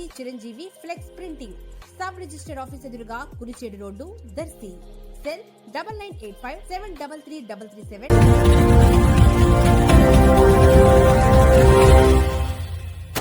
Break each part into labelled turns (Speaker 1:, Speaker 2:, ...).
Speaker 1: Maruthi Chiranjeevi flex printing. Sub register office ఎదురుగా Kurichedu road Darsi. Cell double nine eight five seven double three double three seven.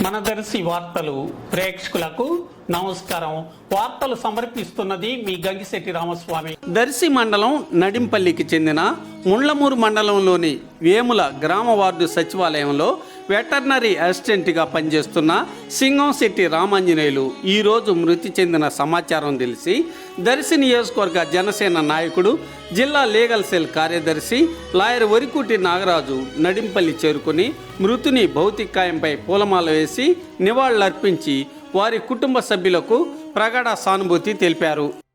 Speaker 2: మన దర్శి వార్తలు ప్రేక్షకులకు నమస్కారం. వార్తలు సమర్పిస్తున్నది మీ గంగిశెట్టి రామస్వామి. దర్శి మండలం నడింపల్లికి చెందిన ముండ్లమూరు మండలంలోని వేముల గ్రామ వార్డు సచివాలయంలో వెటర్నరీ అసిస్టెంట్గా పనిచేస్తున్న సింగంశెట్టి రామాంజనేయులు ఈరోజు మృతి చెందిన సమాచారం తెలిసి దర్శి నియోజకవర్గ జనసేన నాయకుడు జిల్లా లీగల్ సెల్ కార్యదర్శి లాయర్ వరికుటి నాగరాజు నడింపల్లి చేరుకుని మృతుని భౌతికాయంపై పూలమాల వేసి నివాళులర్పించి వారి కుటుంబ సభ్యులకు ప్రగాఢ సానుభూతి తెలిపారు.